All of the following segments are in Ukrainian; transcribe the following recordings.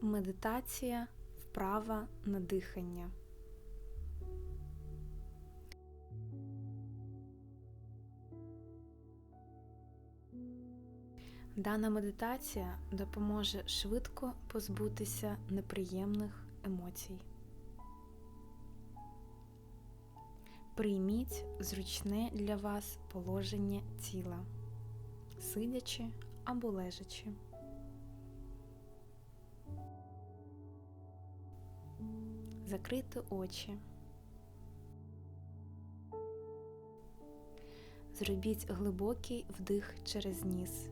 Медитація вправа на дихання. Дана медитація допоможе швидко позбутися неприємних емоцій. Прийміть зручне для вас положення тіла, сидячи або лежачи. Закрити очі. Зробіть глибокий вдих через ніс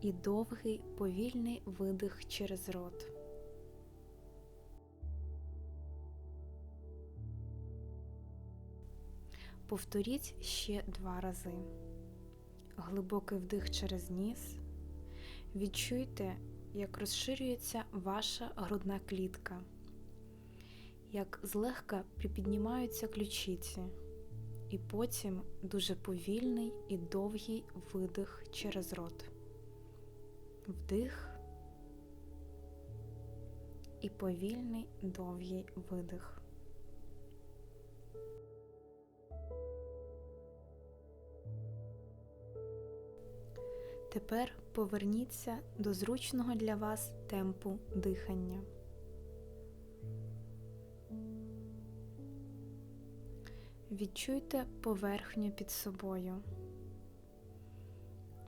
і довгий повільний видих через рот. Повторіть ще два рази. Глибокий вдих через ніс. Відчуйте, як розширюється ваша грудна клітка, як злегка припіднімаються ключиці, і потім дуже повільний і довгий видих через рот. Вдих і повільний довгий видих. Тепер поверніться до зручного для вас темпу дихання. Відчуйте поверхню під собою,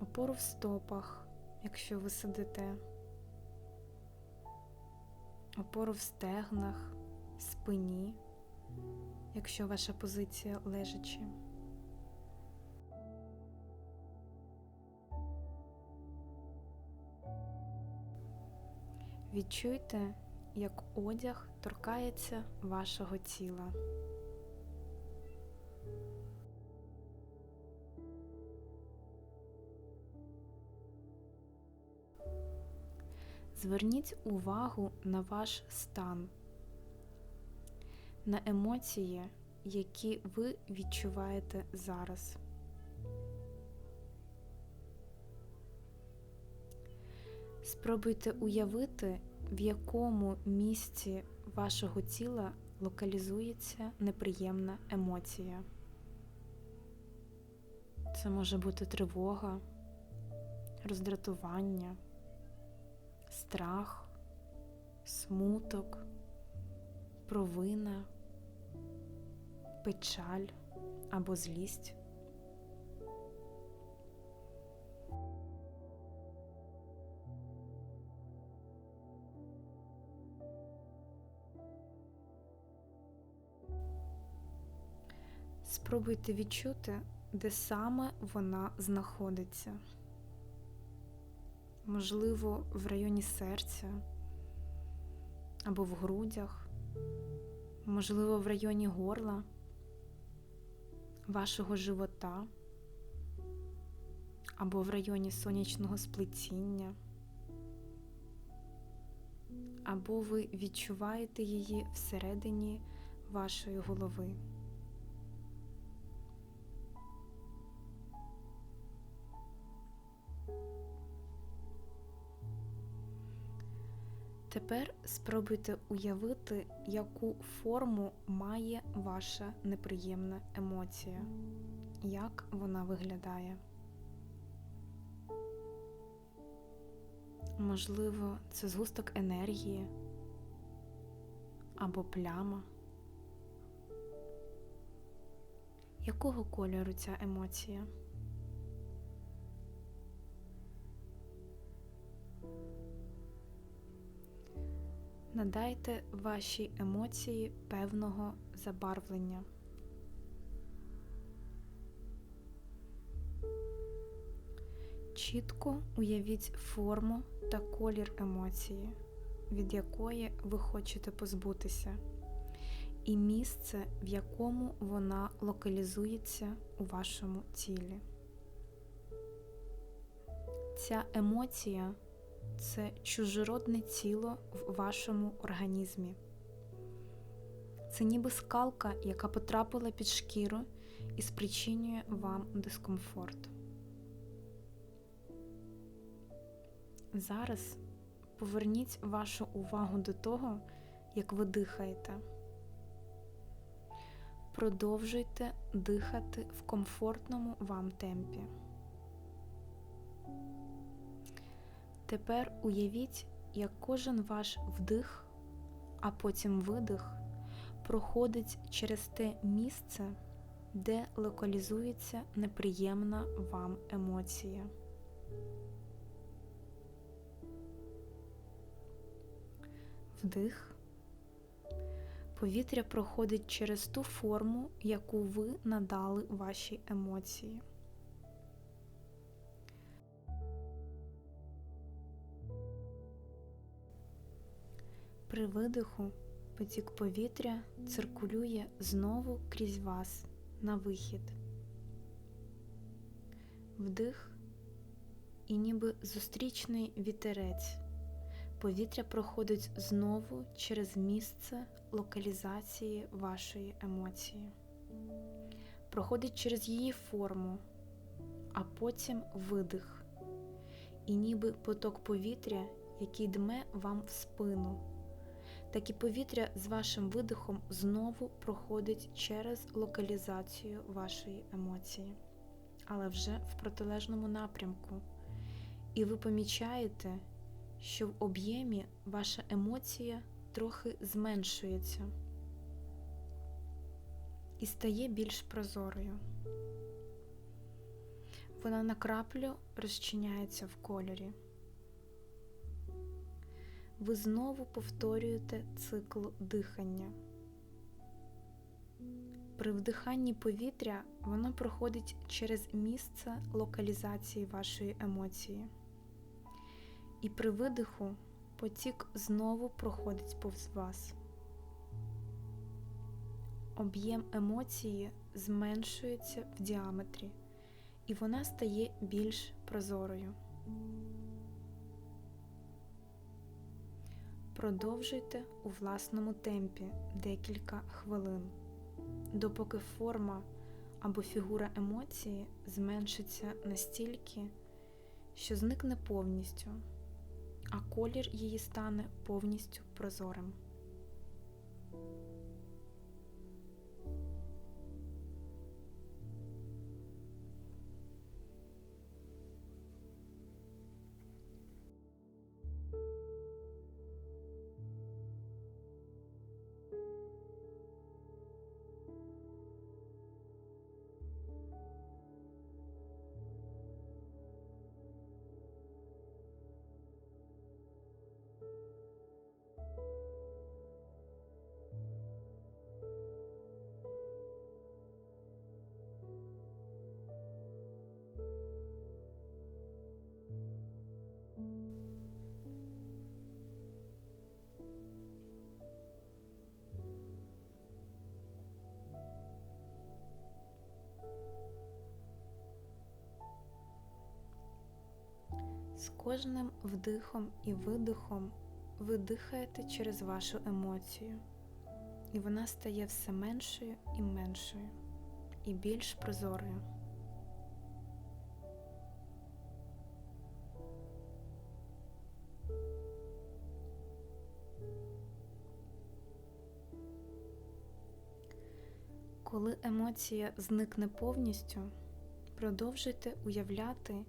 опору в стопах, якщо ви сидите, опору в стегнах, спині, якщо ваша позиція лежачи. Відчуйте, як одяг торкається вашого тіла. Зверніть увагу на ваш стан, на емоції, які ви відчуваєте зараз. Спробуйте уявити, в якому місці вашого тіла локалізується неприємна емоція. Це може бути тривога, роздратування, страх, смуток, провина, печаль або злість. Спробуйте відчути, де саме вона знаходиться. Можливо, в районі серця або в грудях, можливо, в районі горла, вашого живота або в районі сонячного сплетіння, або ви відчуваєте її всередині вашої голови. Тепер спробуйте уявити, яку форму має ваша неприємна емоція, як вона виглядає. Можливо, це згусток енергії або пляма. Якого кольору ця емоція? Надайте вашій емоції певного забарвлення. Чітко уявіть форму та колір емоції, від якої ви хочете позбутися, і місце, в якому вона локалізується у вашому тілі. Ця емоція це чужородне тіло в вашому організмі. Це ніби скалка, яка потрапила під шкіру і спричинює вам дискомфорт. Зараз поверніть вашу увагу до того, як ви дихаєте. Продовжуйте дихати в комфортному вам темпі. Тепер уявіть, як кожен ваш вдих, а потім видих проходить через те місце, де локалізується неприємна вам емоція. Вдих. Повітря проходить через ту форму, яку ви надали вашій емоції. При видиху потік повітря циркулює знову крізь вас на вихід. Вдих і ніби зустрічний вітерець. Повітря проходить знову через місце локалізації вашої емоції, проходить через її форму, а потім видих, і ніби поток повітря, який дме вам в спину так і повітря з вашим видихом знову проходить через локалізацію вашої емоції, але вже в протилежному напрямку. І ви помічаєте, що в об'ємі ваша емоція трохи зменшується і стає більш прозорою. Вона на краплю розчиняється в кольорі ви знову повторюєте цикл дихання. При вдиханні повітря воно проходить через місце локалізації вашої емоції. І при видиху потік знову проходить повз вас. Об'єм емоції зменшується в діаметрі, і вона стає більш прозорою. Продовжуйте у власному темпі декілька хвилин, допоки форма або фігура емоції зменшиться настільки, що зникне повністю, а колір її стане повністю прозорим. З кожним вдихом і видихом ви дихаєте через вашу емоцію, і вона стає все меншою і меншою, і більш прозорою. Коли емоція зникне повністю, продовжуйте уявляти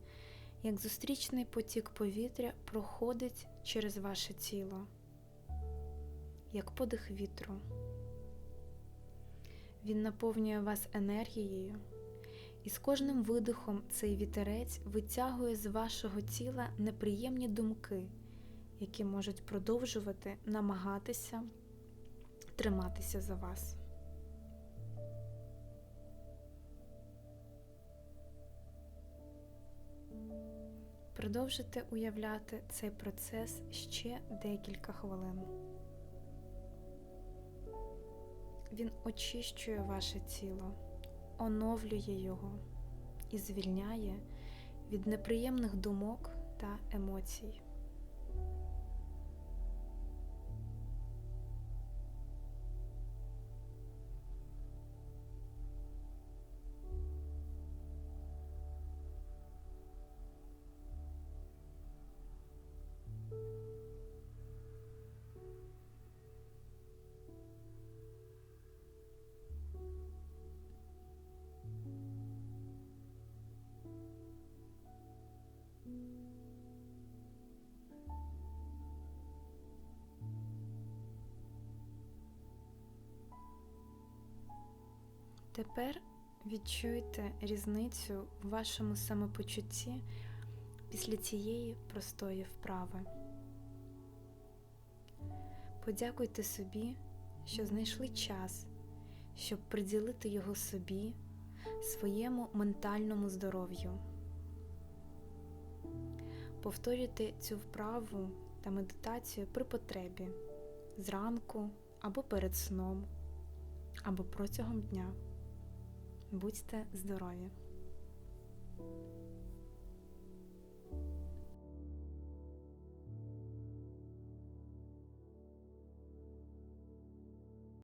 як зустрічний потік повітря проходить через ваше тіло, як подих вітру. Він наповнює вас енергією, і з кожним видихом цей вітерець витягує з вашого тіла неприємні думки, які можуть продовжувати намагатися триматися за вас. Продовжуйте уявляти цей процес ще декілька хвилин. Він очищує ваше тіло, оновлює його і звільняє від неприємних думок та емоцій. Тепер відчуйте різницю в вашому самопочутті після цієї простої вправи. Подякуйте собі, що знайшли час, щоб приділити його собі, своєму ментальному здоров'ю. Повторюйте цю вправу та медитацію при потребі зранку або перед сном, або протягом дня. Будьте здорові!